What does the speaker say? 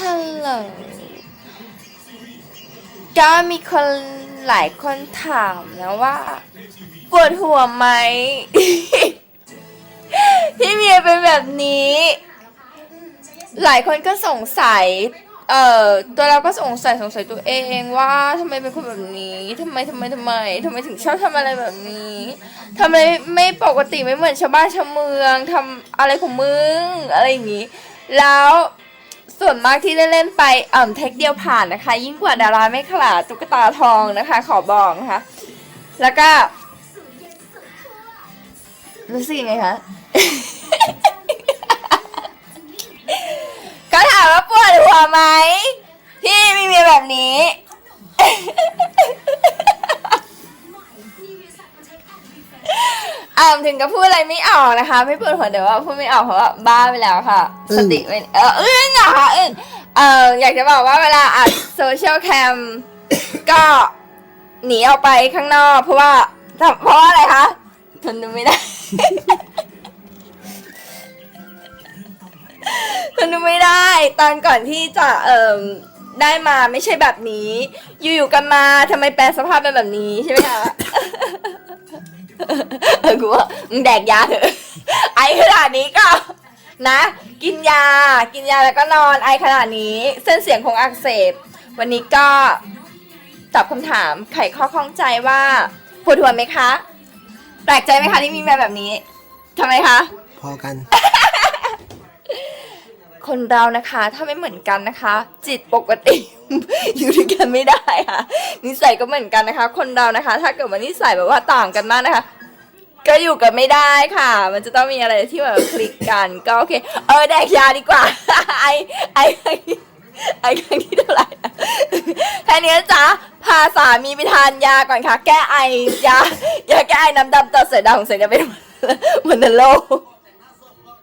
ฮัลโหลก็มีคนหลายคนถามนะว่า ปวดหัวไหม ที่เมียเป็นแบบนี้ หลายคนก็สงสัย เอ่อ ตัวเราก็สงสัยสงสัยตัวเองว่าทำไมเป็นคนแบบนี้ทำไมทำไมทำไมทำไมถึงชอบทำอะไรแบบนี้ทำไมไม่ปกติไม่เหมือนชาวบ้านชาวเมืองทำอะไรของมึงอะไรอย่างนี้ แล้ว ส่วนมากที่ได้เล่นไปเอ่มเทคเดียวผ่านนะคะ ยิ่งกว่าดาราไม่ขลาดตุ๊กตาทองนะคะ ขอบอกนะคะ แล้วก็รู้สึกยังไงคะก็ถามว่าปวดหัวไหมที่มีเมียแบบนี้ อ่าถึงกับพูดอะไรไม่ออกนะคะ ไม่ปวดหัวเดี๋ยวว่าพูดไม่ออกเพราะว่าบ้าไปแล้วค่ะอึ้สงติไม่เอออึ้งเหรอคะอึ้งเอออยากจะบอกว่าเวลาอัดโซเชียลแคมก็หนีออกไปข้างนอก เพราะว่าเพราะว่าอะไรคะทนดูไม่ได้ทนดูไม่ได้ ตอนก่อนที่จะเอ่มได้มาไม่ใช่แบบนี้ อยู่ๆกันมาทำไมแปลสภาพเป็นแบบนี้ใช่ไหมคะ เออกูว่ามึงแดกยาเถอะไอขนาดนี้ก็ นะ กินยา กินยาแล้วก็นอนไอขนาดนี้ เส้นเสียงคงอักเสบ วันนี้ก็ตอบคำถามไขข้อข้องใจว่าปวดหัวไหมคะ แปลกใจไหมคะที่มีแม่แบบนี้ทำไมคะ พอกัน คนเรานะคะ ถ้าไม่เหมือนกันนะคะ จิตปกติ อยู่ด้วยกันไม่ได้ค่ะ นิสัยก็เหมือนกันนะคะ คนเรานะคะ ถ้าเกิดว่านิสัยแบบว่าต่างกันมากนะคะ ก็อยู่กันไม่ได้ค่ะ มันจะต้องมีอะไรที่แบบคลิกกันก็โอเค เออแดกยาดีกว่า ไอไอไอครั้งที่เท่าไหร่แค่นี้จ๊ะพาสามีไปทานยาก่อนค่ะ แก้ไอยา ยาแก้ไอน้ำดำต่อเสือดาของเสือจะเป็นวันโลก